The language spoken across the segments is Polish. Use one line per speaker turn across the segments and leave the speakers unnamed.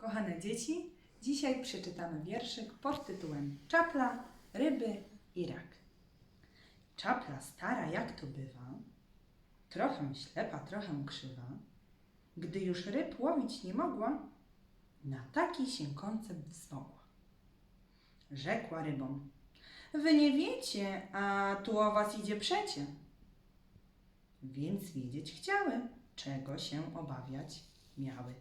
Kochane dzieci, dzisiaj przeczytamy wierszyk pod tytułem Czapla, ryby i rak. Czapla stara jak to bywa, trochę ślepa, trochę krzywa, gdy już ryb łowić nie mogła, na taki się koncept wzmogła. Rzekła rybom, wy nie wiecie, a tu o was idzie przecie. Więc wiedzieć chciały, czego się obawiać miały.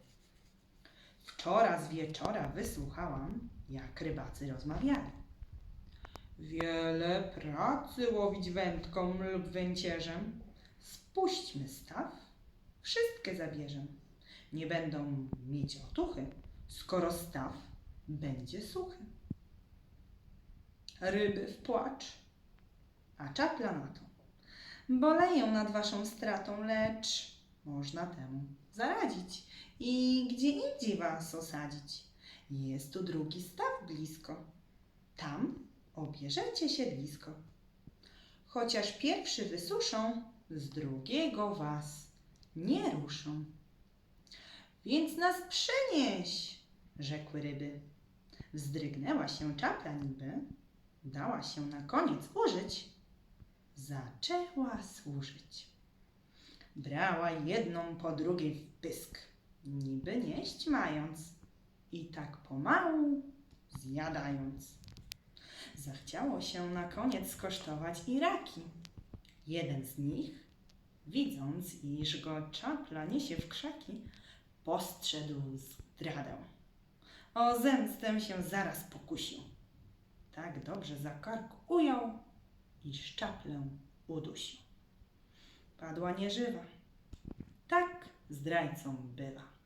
Wczora z wieczora wysłuchałam, jak rybacy rozmawiali. Wiele pracy łowić wędką lub węcierzem. Spuśćmy staw, wszystkie zabierzem. Nie będą mieć otuchy, skoro staw będzie suchy. Ryby w płacz, a czapla na to. Boleję nad waszą stratą, lecz można temu zaradzić i gdzie indziej was osadzić. Jest tu drugi staw blisko. Tam obierzecie siedlisko. Chociaż pierwszy wysuszą, z drugiego was nie ruszą. Więc nas przynieś, rzekły ryby. Wzdrygnęła się czapla niby, dała się na koniec użyć, zaczęła służyć. Brała jedną po drugiej w pysk, niby nieść mając, i tak pomału zjadając. Zachciało się na koniec skosztować i raki. Jeden z nich, widząc, iż go czapla niesie w krzaki, postrzegł zdradę. O zemstę się zaraz pokusił. Tak dobrze za kark ujął i szczaplę udusił. Padła nieżywa. Tak zdrajcą bywa.